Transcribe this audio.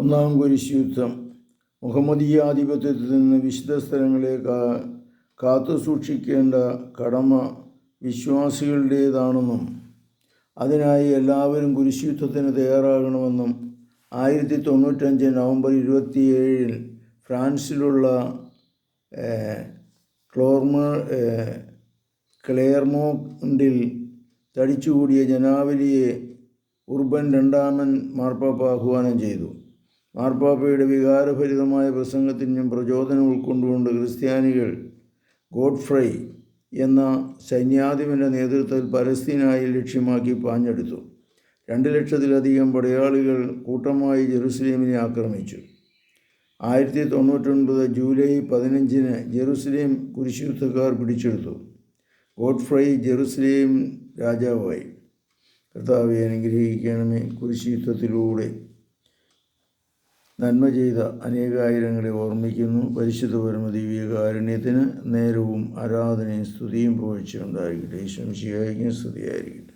ഒന്നാം കുരിശ് യുദ്ധം മുഹമ്മദീയാധിപത്യത്തിൽ നിന്ന് വിശുദ്ധ സ്ഥലങ്ങളെ കാത്തു സൂക്ഷിക്കേണ്ട കടമ വിശ്വാസികളുടേതാണെന്നും അതിനായി എല്ലാവരും കുരിശ് യുദ്ധത്തിന് തയ്യാറാകണമെന്നും ആയിരത്തി തൊണ്ണൂറ്റഞ്ച് നവംബർ ഇരുപത്തിയേഴിൽ ഫ്രാൻസിലുള്ള ക്ലോർമ ക്ലെയർമോണ്ടിൽ തടിച്ചുകൂടിയ ജനാവലിയെ ഉർബൻ രണ്ടാമൻ മാർപ്പാപ്പ ആഹ്വാനം ചെയ്തു. മാർപ്പാപ്പയുടെ വികാരഭരിതമായ പ്രസംഗത്തിൽ ഞാൻ പ്രചോദനം ഉൾക്കൊണ്ടുകൊണ്ട് ക്രിസ്ത്യാനികൾ ഗോഡ്ഫ്രൈ എന്ന സൈന്യാധിപന്റെ നേതൃത്വത്തിൽ പലസ്തീനായി ലക്ഷ്യമാക്കി പാഞ്ഞെടുത്തു. രണ്ട് ലക്ഷത്തിലധികം പടയാളികൾ കൂട്ടമായി ജെറുസലേമിനെ ആക്രമിച്ചു. ആയിരത്തി തൊണ്ണൂറ്റൊൻപത് ജൂലൈ പതിനഞ്ചിന് ജെറുസലേം കുരിശുദ്ധക്കാർ പിടിച്ചെടുത്തു. ഗോഡ്ഫ്രൈ ജെറുസലേം രാജാവായി. കർത്താവെ അനുഗ്രഹിക്കണമേ കുരിശുദ്ധത്തിലൂടെ നന്മ ചെയ്ത അനേകായിരങ്ങളെ ഓർമ്മിക്കുന്നു. പരിശുദ്ധ പരമ ദിവ്യ കാരുണ്യത്തിന് നേരവും ആരാധനയും സ്തുതിയും പോയിച്ചുണ്ടായിരിക്കട്ടെ ഈശ്വരം ഈശ്വംശിയായിരിക്കും സ്തുതിയായിരിക്കട്ടെ.